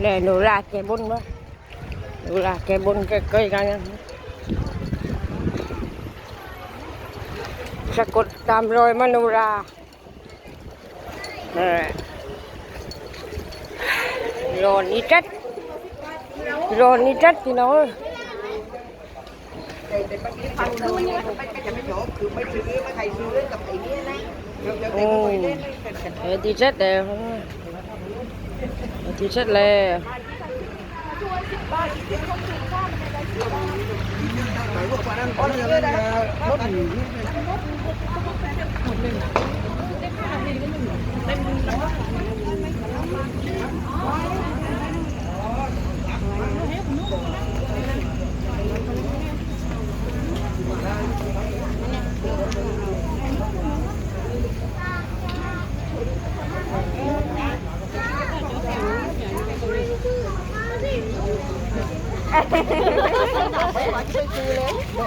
แล่หนูลาแกบนวะหนูลาแกบนก็เกยกันนะสะกดตา ที่เช็ดเลยเ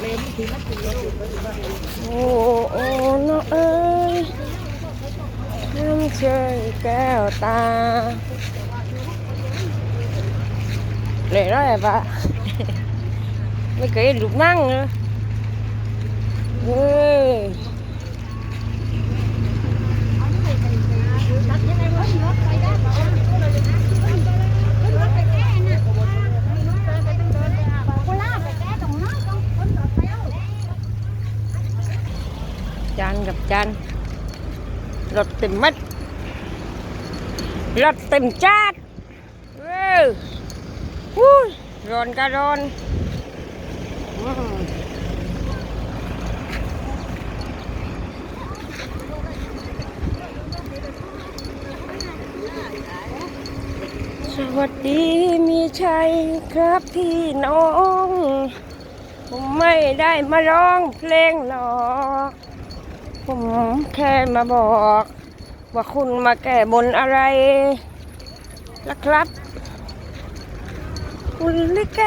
ช็ดเลยคนเยอะนะรถหนีโอ้โอ้น้องเอ้ยน้ำเชยแก้วตาเลยร้อยปะ ไม่เคยลูกนั่งเลยเฮ้ย จานกับจานรถเต็มมัดรถเต็มจานเว้ยฮู้ร้อนก็ร้อนสวัสดีมีชัยครับพี่น้อง ผมไม่ได้มาร้องเพลงหรอก ผมแค่มาบอก ว่าคุณมาแก้บนอะไรนะครับ คุณลิแก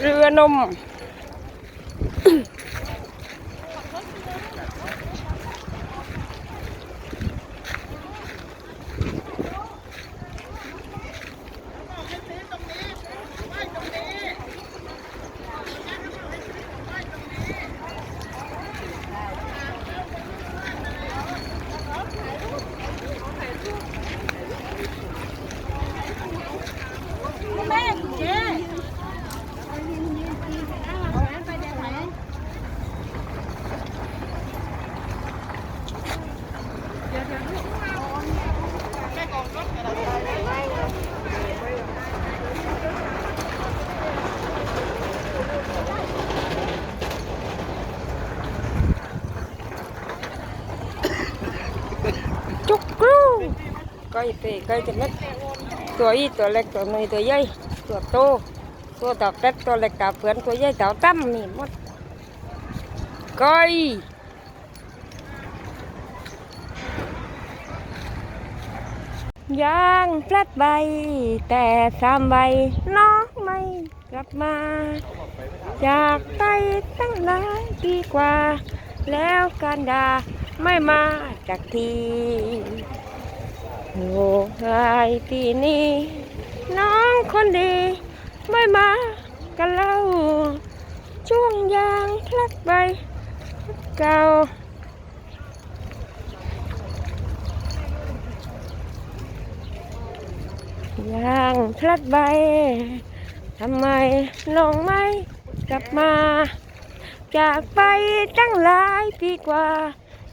เรือนม จุกกรูก้อย เตะก้อยจะเม็ดตัวอีตัวเล็กตัวน้อยตัวใหญ่ตัวโตตัวตอกเล็กตัวเล็กตาเพื่อนตัวใหญ่ตาตั้มนี่หมดก้อยยางพลัดใบ แต่สามใบน้องไม่กลับมา จากไปตั้งหลายปีกว่า แล้วการดาไม่มาจากที โอ้ยปีนี้ น้องคนดี ไม่มากันเล่าช่วงยางพลัดใบเก่ายางพลัดใบ ทำไมน้องไม่กลับมา จากไปตั้งหลายปีกว่า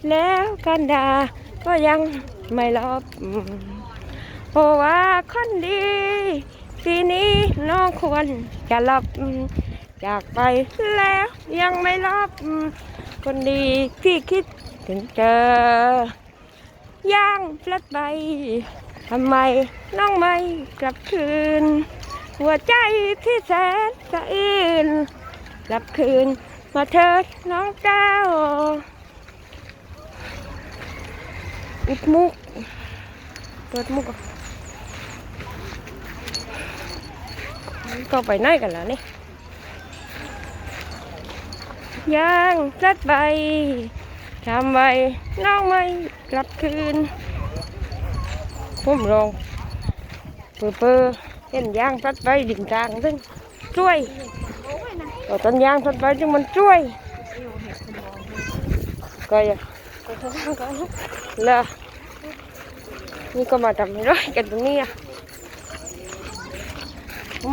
แล้วกันดา ก็ยังไม่รอบเพราะว่าคนดีปีนี้น้องควรจะรับจากไปแล้วยังไม่รับคนดีพี่คิดถึงเจอย่างพลัดใบทำไมน้องไม่กลับคืน หัวใจที่แสนสะอื้นกลับคืนมาเถิดน้องเจ้า อุดมุกเปิดมุกก่อนก็ไปไหนกันแล้วนี่ย่างจัดใบทำใบน้องไม่กลับคืน ผมลองเปื่อเปื่อเห็นยางจัดใบดิ่งกลางซึ่งช่วยต่อต้นยางจัดใบจึงมันช่วยก็อย่าก็ทำกันแล้วนี่ก็มาทำอะไรกันตรงนี้อะ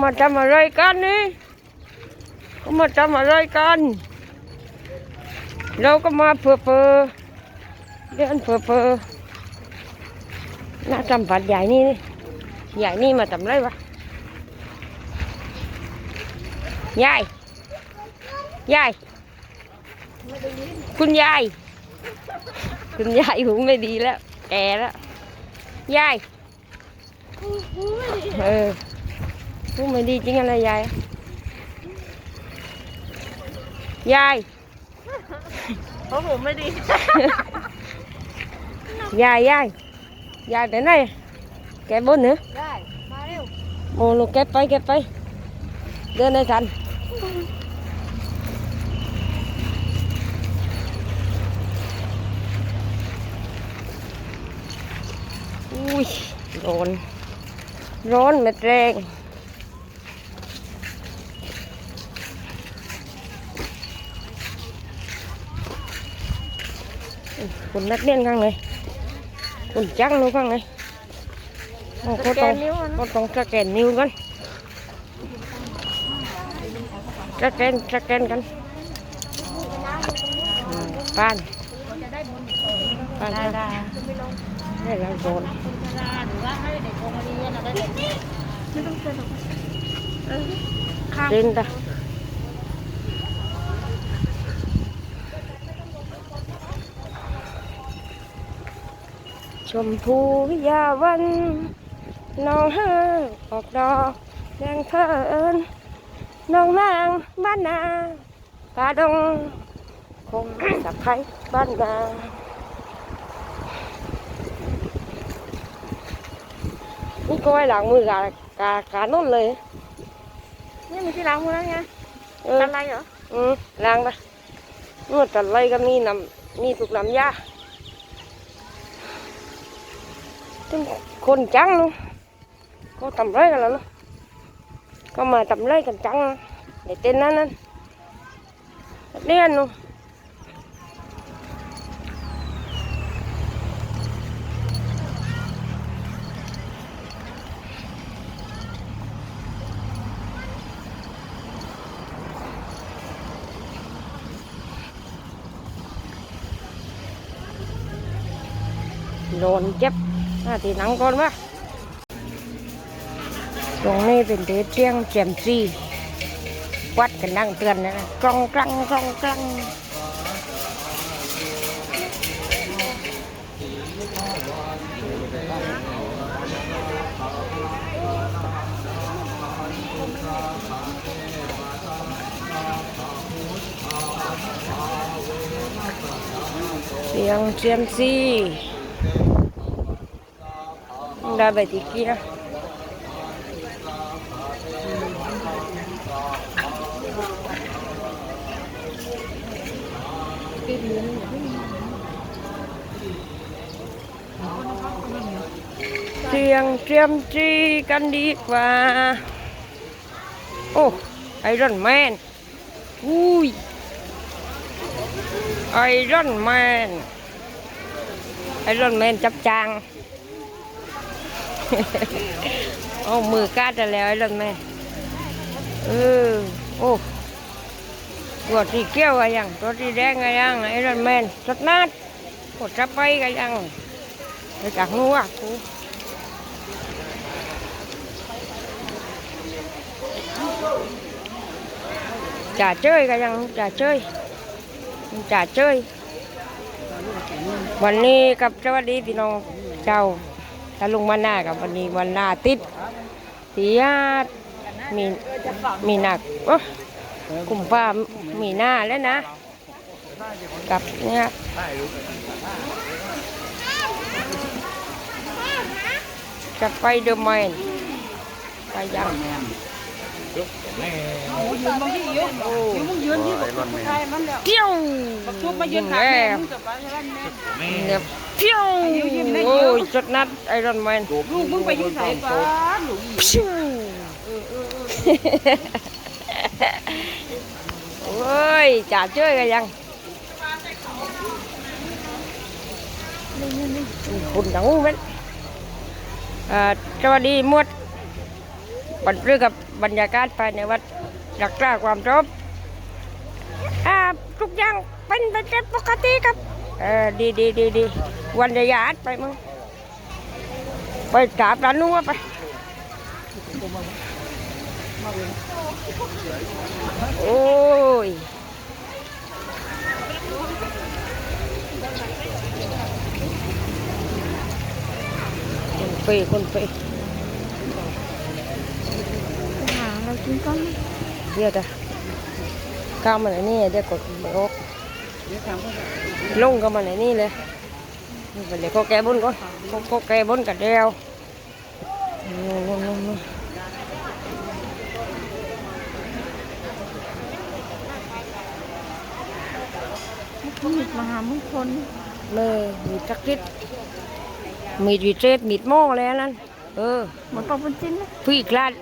มาทำอะไรกันนี่ก็มาทำอะไรกัน เราก็มาเพื่อเพื่อเดินเพื่อเพื่อน่าจำปัดใหญ่นี่ใหญ่นี่มาทำไรวะยายยายคุณยาย คุณยายหูไม่ดีแล้ว แก่แล้วยายเออหูไม่ดีจริงอะไรยายยายเพราะผมไม่ดียายยายยายไปไหนแกบนเหรอได้มาเร็วโอ้ลูกแกไปแกไป เดินให้ทันอุ้ย ร้อน ร้อนเม็ดแรงคุณนักเรียนข้างในคุณจังนู้ข้างในโอ้เขาต้องเขาต้องสแกนนิ้วกันสแกนสแกนกันอืมป้านป้านได้ได้ได้แล้วโดน ไม่ต้องเซ็นหรอกเออข้ามเดินตาชมพูวิยาวันน้องเฮอออกดอกแดงเทินน้องนางบ้านนาตาดงคงสักไทยบ้านนา นี่ก็ไว้หลังมือกากากานุ่นเลยนี่มีที่ล้างมือแล้วไงเอออะไรเหรออืมล้างไปนวดจัดไรก็มีน้ำมีถูกน้ำยาถึงคนจังเนาะก็ทำไรกันแล้วเนาะ โดนเจ็บหน้าที่หนังก่อนวะตรงนี้เป็นเดเตียงเจียมซีวัดกันนั่งเตือนนะกรองกลังกรองกลังเสียงเจียมซี ได้ไปที่กี้นะเสียงเตรียมจีกันดีกว่า โอ้ไอรอนแมนอุ้ยไอรอนแมนไอรอนแมนจับจางเอามือกาดจะแล้วไอรอนแมนเออโอ้ตัวที่เกี้ยวกันยังตัวที่แดงกันยังไอรอนแมนสดนัดกดจะไปกันยังไปจากนู้นอะกูจ่าเจ้ยกันยังจ่าเจ้ยจ่าเจ้ยวันนี้กับสวัสดีพี่น้องเจ้า ถ้าลุงวันหน้ากับวันนี้วันหน้าติดทียาดมีมีหนักกลุ่มฟ้ามีหน้าแล้วนะกับเนี่ยกับไปเดอร์แมนไปยัง ยืนบางที่ยืนโอ้ยืนมึงยืนที่ใช่มันเดี๋ยวเปี้ยวทุบมายืนขาแม่มึงจะไปใช่ไหมแม่เนี่ยเปี้ยวโอ้ยจัดนัดไอรอนแมนลูกมึงไปยืนใส่ก่อนหนูอีพิ้วโอ้ยจ่าเจ้ยกันยังคุณดังอู้เว้นสวัสดีมวดบันทึกกับ บรรยากาศภายในวัดรักษาความจบอ่าทุกอย่างเป็นไปตามปกติครับเออดีดีดีดีวันจะยาดไปมึงไปกราบร้านนู้นไปโอ้ยคนเปย์คนเปย์ หา เดี๋ยวจะก้าวมาไหนนี่เดี๋ยวกดไม่ออกลงก็มาไหนนี่เลยนี่ไปเลยก็แก้บนก่อนก็ก็แก้บนกับเดียวนู่นนู่นนู่นนู่นมีดมหามงคลเลยมีจักริดมีดวีเทรดมีดโม่แล้วนั่นเออเหมือนปลาปุ้นจิ้นนะพี่คลาด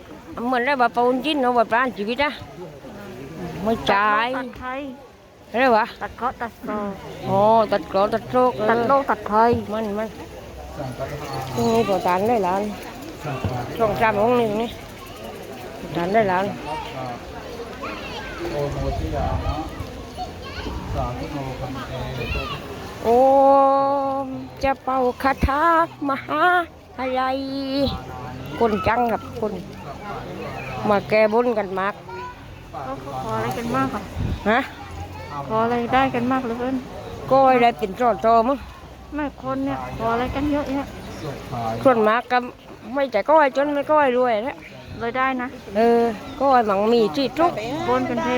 เหมือนได้แบบปูนจิ้นเอาแบบร้านชีวิตนะไม่จ่ายตัดไทยอะไรวะตัดเคาะตัดซออ๋อตัดกรอตัดโรคตัดโลกตัดไทยมันมันตรงนี้ตัวตานได้แล้วช่องสามของหนึ่งนี่ตานได้แล้วโอโมทิยามะสาธุโนพันเตโอ้จะเป่าคาถามหาอะไรคนจังกับคน มาแก้บนกันมากเขาขออะไรกันมากค่ะฮะขออะไรได้กันมากเหลยเพื่อนก็ได้เป็นโจอโตมั้งแม่คนเนี่ยขออะไรกันเยอะแยะสุขายส่วนมากก็ไม่แต่ก็ไอ้จนไม่ก็ไอ้รวยแล้วเลยได้นะเออก็ไอ้หมังมีที่ทุกบนกันเท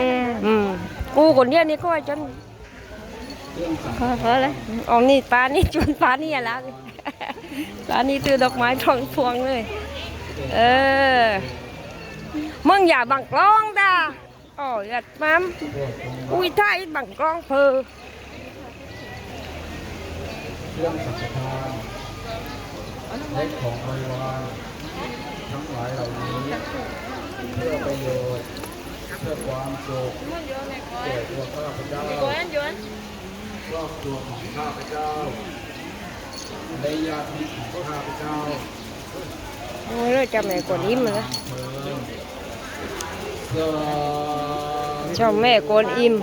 อืมกูคนเดียวนี่ก็ไอ้จนขอขออะไรเอานี่ปลานี่จนปลานี่อะไรปลานี่ตือดอกไม้ทองพวงเลย เออ มึงอย่าบังกล้องตาอ๋ออย่ามัมอุ้ยท่ายบังกล้องเพอเครื่องสังฆทานเล็กของบริวารทั้งหลายเหล่านี้เพื่อประโยชน์เพื่อความสุขแก่ตัวข้าพเจ้าครอบครัวของข้าพเจ้าและญาติมิตรของข้าพเจ้าโอ้ยเราจะไม่กดอิ่มเลยนะเพื่อ ชอบแม่กวนอิ่ม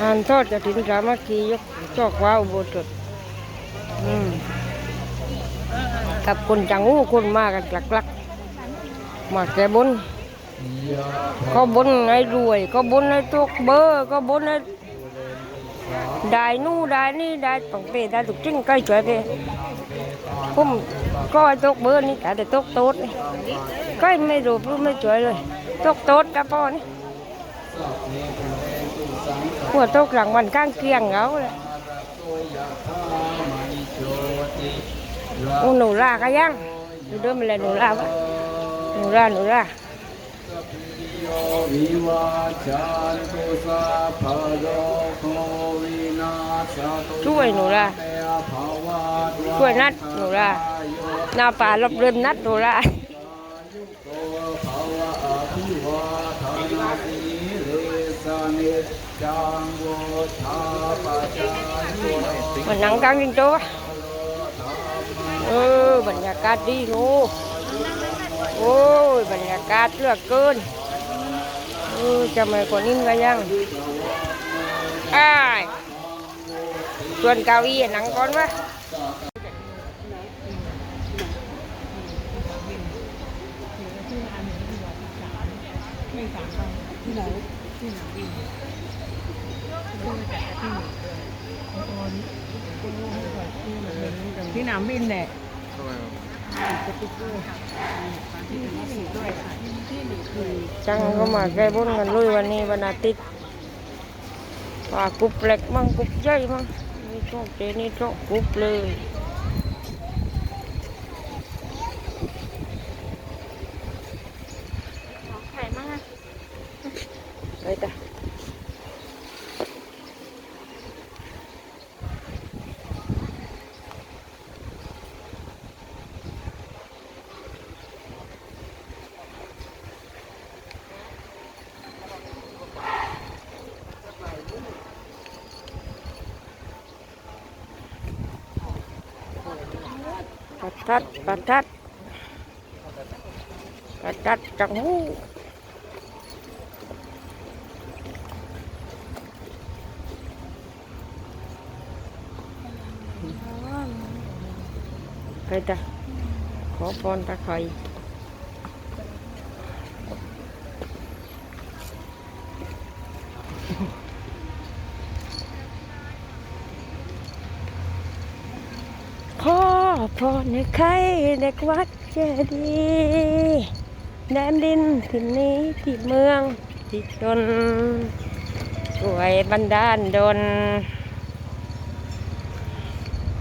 อ่านทอดกระถินสามัคคียกจอกว้าวโบสถ์อืมกับคนจังหูคนมากันกลักลักๆมาแก้บนยาก็บนให้รวย ก็บนให้ทุกเบอร์ก็บนให้ ได้นู่ได้นี่ได้ปังเปได้ทุกสิ่งใกล้ช่วยไปผมก็ให้ทุกเบอร์นี่แต่ตกโต๊ดนี่ก็ไม่รู้รู้ไม่ช่วยเลยทุกโต๊ดกับพ่อนี่หัวทุกหลังวันข้างเคียงเขาเลยโอ้หนูราก็ยังดูเดิมไปเลยหนูราวะหนูราหนูรา วิวาจันตุสัพะโลโควินาศตุช่วยหนูราเตภวัตช่วยนัดหนูราหน้าป่าลบเรือนนัดหนูราโตภวะอนาสีเลสนิจจังโวชาปัจจายโยมันนั่งกลางจริงจ้ะเออบรรยากาศดีโอ้โอ้ยบรรยากาศเลือกเกิน ออจะม่กว่านี้ก็ยังอ้ายชวนเกาอี้นั่งก่อนวะ จังก็มาแก้บนกันลุยวันนี้วันอาทิตย์ว่ากรุบเล็กมั่งกรุบใหญ่มั่งนี่โชคเจนี่โชคกรุบเลย ไข่มาก ไปจ้ะประ ทัดประทัดประทัดจังหูไปจ้ะขอพรตะไคร่อ พรให้ใครเด็กวัดเจดีแดนดินที่นี้ที่เมืองที่ชนช่วยบันดาลดล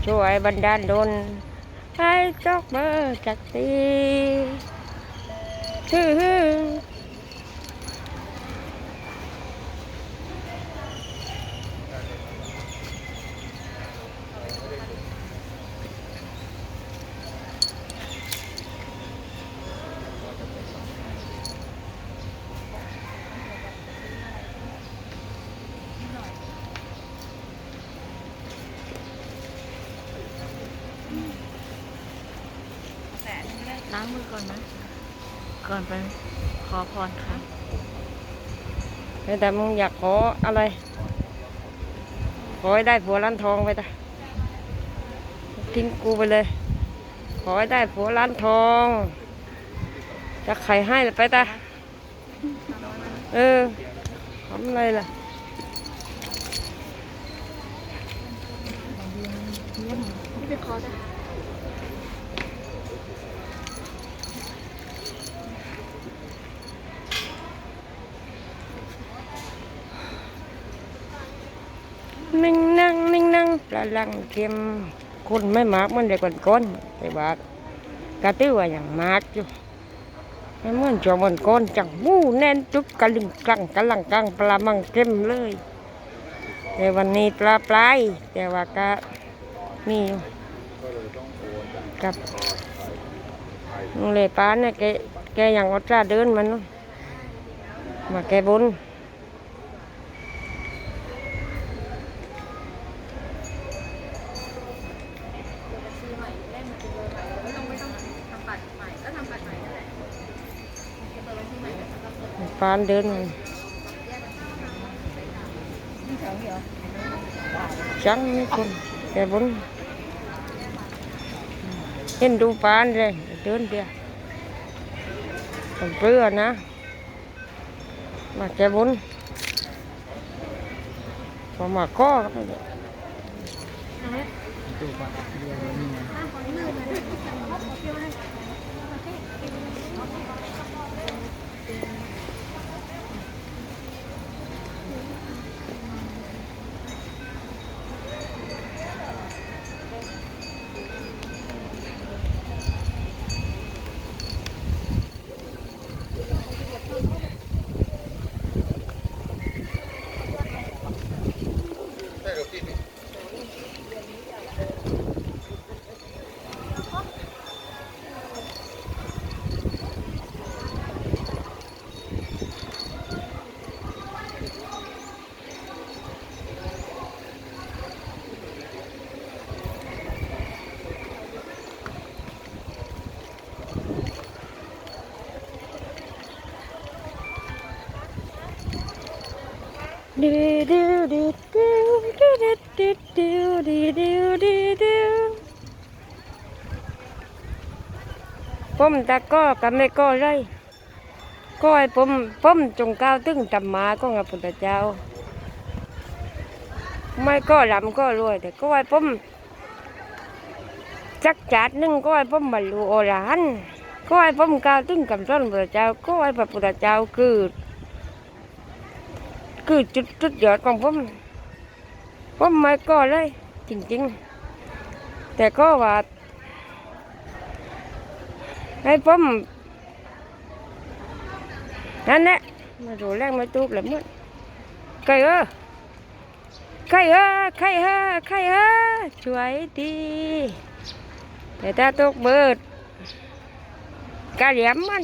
ช่วยบันดาลดลให้จอกเบอร์จักตีถึง ล้างมือก่อนไหมก่อนไปขอพรค่ะแต่มึงอยากขออะไร ขอให้ได้ผัวร้านทองไปจ้ะทิ้งกูไปเลย ขอให้ได้ผัวร้านทอง จะไขให้ไปจ้ะเออทำอะไรล่ะนี่ไปขอจ้ะ นิ่งนั่งนิ่งนั่งปลาลังเค็มคนไม่มากมันเด็กก่อนก้นแต่ว่ากระตื้อว่าอย่างมากอยู่ไม่เหมือนจอมันก้นจังมู้แน่นจุ๊บกะลึงกลังกระลังกลางปลามังเค็มเลยแต่วันนี้ปลาปลายแต่ว่าก็มีกับเลยป้าเนี่ยแกแกอย่างอัตราเดินมันมาแกบน ปานเดินมาจังมีคนแกบนเห็นดูปานเลยเดินเดียวผมเปลือนะ มาแกบนพอมาข้อก็ไม่ได้ดูดูดูดูดูดูดูดูดูดูดูดูผมตะก็กับไม่ก็ไรก็ให้ผมผมจงก้าวตึ้งตำมาก็งับพุทธเจ้า ไม่ก็ลำก็รวยแต่ก็ให้ผมจักจัดหนึ่งก็ให้ผมบรรลุโอรหันต์ก็ให้ผมกล่าวถึงคำสอนพระเจ้าก็ให้พระพุทธเจ้าคือ คือจุดจุดยอดของผมผมไม่ก็เลยจริงๆ แต่ก็ว่าให้ผมนั่นแหละมาดูแรงมาตูบแล้วมั้งไก่เออไก่เออไก่เออไก่เออช่วยดีแต่ถ้าตกเบิดกะเหลี่ยมมัน